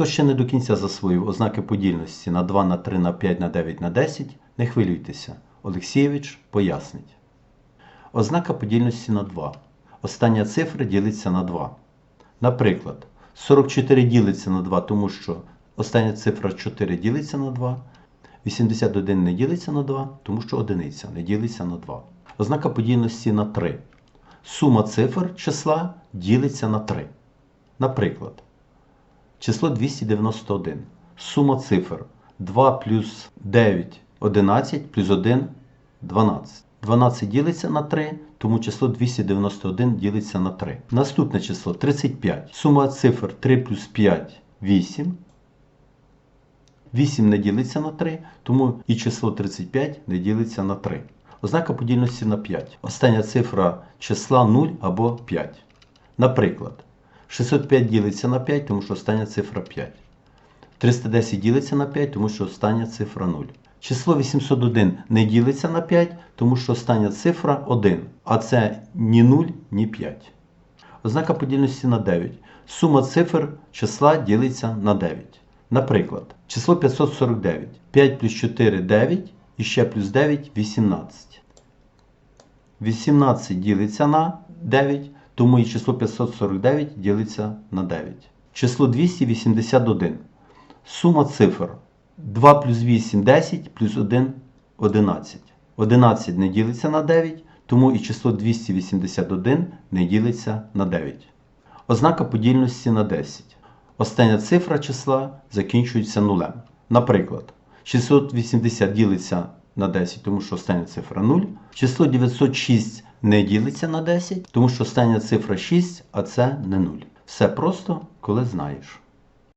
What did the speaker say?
Хто ще не до кінця засвоїв ознаки подільності на 2, на 3, на 5, на 9, на 10, не хвилюйтеся. Олексійович пояснить. Ознака подільності на 2. Остання цифра ділиться на 2. Наприклад, 44 ділиться на 2, тому що остання цифра 4 ділиться на 2. 81 не ділиться на 2, тому що одиниця не ділиться на 2. Ознака подільності на 3. Сума цифр числа ділиться на 3. Наприклад, число 291. Сума цифр 2 плюс 9 11 плюс 1 12. 12 ділиться на 3, тому число 291 ділиться на 3. Наступне число 35. Сума цифр 3 плюс 5 8. 8 не ділиться на 3, тому і число 35 не ділиться на 3. Ознака подільності на 5. Остання цифра числа 0 або 5. Наприклад, 605 ділиться на 5, тому що остання цифра 5. 310 ділиться на 5, тому що остання цифра 0. Число 801 не ділиться на 5, тому що остання цифра 1, а це ні 0, ні 5. Ознака подільності на 9. Сума цифр числа ділиться на 9. Наприклад, число 549. 5 плюс 4 9 і ще плюс 9 18. 18 ділиться на 9, тому і число 549 ділиться на 9. Число 281. Сума цифр 2 плюс 8 10 плюс 1 11. 11 не ділиться на 9, тому і число 281 не ділиться на 9. Ознака подільності на 10. Остання цифра числа закінчується нулем. Наприклад, 680 ділиться на 10, тому що остання цифра 0. Число 906 не ділиться на 10, тому що остання цифра 6, а це не 0. Все просто, коли знаєш.